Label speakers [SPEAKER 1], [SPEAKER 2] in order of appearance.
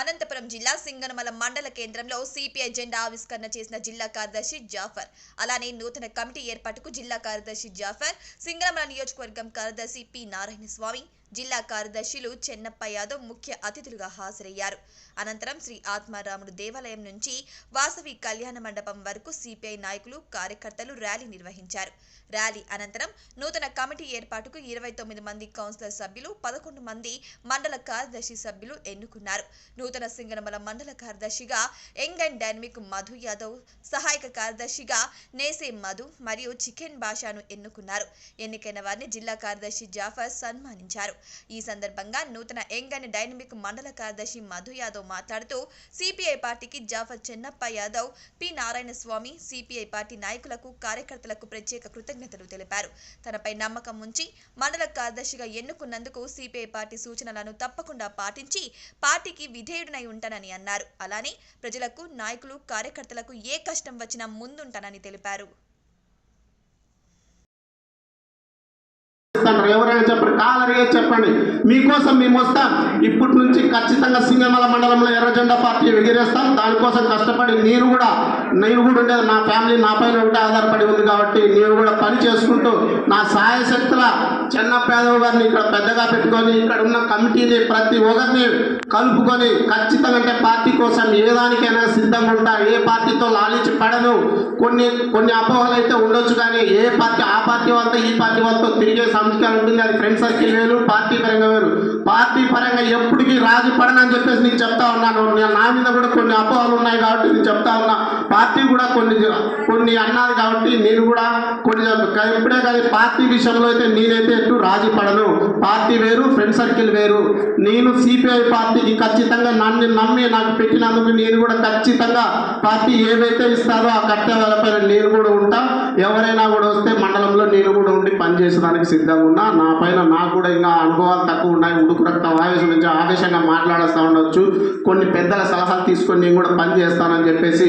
[SPEAKER 1] అనంతపురం జిల్లా సింగనమల మండల కేంద్రంలో సిపిఐ జెండా ఆవిష్కరణ చేసిన జిల్లా కార్యదర్శి జాఫర్. అలానే నూతన కమిటీ ఏర్పాటుకు జిల్లా కార్యదర్శి జాఫర్ సింగనమల నియోజకవర్గం కార్యదర్శి పి. నారాయణ స్వామి జిల్లా కార్యదర్శులు చెన్నప్ప యాదవ్ ముఖ్య అతిథులుగా హాజరయ్యారు. అనంతరం శ్రీ ఆత్మారాముడు దేవాలయం నుంచి వాసవి కళ్యాణ మండపం వరకు సిపిఐ నాయకులు కార్యకర్తలు ర్యాలీ నిర్వహించారు. ర్యాలీ అనంతరం నూతన కమిటీ ఏర్పాటుకు ఇరవై తొమ్మిది మంది కౌన్సిలర్ సభ్యులు పదకొండు మంది మండల కార్యదర్శి సభ్యులు ఎన్నుకున్నారు. నూతన సింగనమల మండల కార్యదర్శిగా young and dynamic Madhu Yadav సహాయక కార్యదర్శిగా నేసే మధు మరియు చికెన్ భాషను ఎన్నుకున్నారు. ఎన్నికైన వారిని జిల్లా కార్యదర్శి జాఫర్ సన్మానించారు. ఈ సందర్భంగా నూతన యంగ్ అండ్ డైనమిక్ మండల కార్యదర్శి మధు యాదవ్ మాట్లాడుతూ సిపిఐ పార్టీకి Jafar Chennappa Yadav P Narayana Swamy CPI party నాయకులకు కార్యకర్తలకు ప్రత్యేక కృతజ్ఞతలు తెలిపారు. తనపై నమ్మకం ఉంచి మండల కార్యదర్శిగా ఎన్నుకున్నందుకు సిపిఐ పార్టీ సూచనలను తప్పకుండా పాటించి పార్టీకి విధేయుడనై ఉంటానని అన్నారు. అలానే ప్రజలకు నాయకులు కార్యకర్తలకు ఏ కష్టం వచ్చినా ముందుంటానని తెలిపారు.
[SPEAKER 2] ఇస్తాను చెప్పండి. కాలరిగా చెప్పండి మీకోసం మేము వస్తాం. ఇప్పటి నుంచి ఖచ్చితంగా సింగమల మండలంలో ఎర్రజెండా పార్టీ ఎగిరేస్తాం. దానికోసం కష్టపడి నేను కూడా నేను కూడా ఉండేది నా ఫ్యామిలీ నా పైన ఒకటే ఆధారపడి ఉంది కాబట్టి నేను కూడా పని చేసుకుంటూ నా సాయశక్తుల చిన్న పేదవు గారిని ఇక్కడ పెద్దగా పెట్టుకొని ఇక్కడ ఉన్న కమిటీని ప్రతి ఒక్కరిని కలుపుకొని ఖచ్చితంగా అంటే పార్టీ కోసం ఏ దానికైనా సిద్ధంగా ఉంటా. ఏ పార్టీతో లాలించి పడను. కొన్ని కొన్ని అపోహలు అయితే ఉండొచ్చు కానీ ఏ పార్టీ ఆ పార్టీ వాళ్ళతో ఈ పార్టీ వాళ్ళతో తిరిగే సంస్కారం ఉంటుంది. అది ఫ్రెండ్స్ సర్కిల్ వేరు? పార్టీ పరంగా వేరు. పార్టీ పరంగా ఎప్పటికీ రాజు పడనని చెప్పేసి నేను చెప్తా ఉన్నాను. నా మీద కూడా కొన్ని అపోహలు ఉన్నాయి కాబట్టి నేను చెప్తా ఉన్నా. పార్టీ కూడా కొన్ని కొన్ని అన్నది కాబట్టి నేను కూడా కొన్ని ఇప్పుడే కానీ పార్టీ విషయంలో అయితే నేనైతే ఎటు రాజీ పడను. పార్టీ వేరు ఫ్రెండ్ సర్కిల్ వేరు. నేను సిపిఐ పార్టీకి ఖచ్చితంగా నన్ను నమ్మి నాకు పెట్టినందుకు నేను కూడా ఖచ్చితంగా పార్టీ ఏవైతే ఇస్తారో ఆ కట్టే నేను కూడా ఉంటా. ఎవరైనా కూడా వస్తే మండలంలో నేను కూడా ఉండి పనిచేసడానికి సిద్ధంగా ఉన్నా. నా పైన నాకు కూడా ఇంకా అనుభవాలు తక్కువ ఉన్నాయి. ఉడుకు రక్త ఆవేశం నుంచి ఆవేశంగా మాట్లాడేస్తూ ఉండొచ్చు. కొన్ని పెద్దల సలహాలు తీసుకొని నేను కూడా పని చేస్తానని చెప్పేసి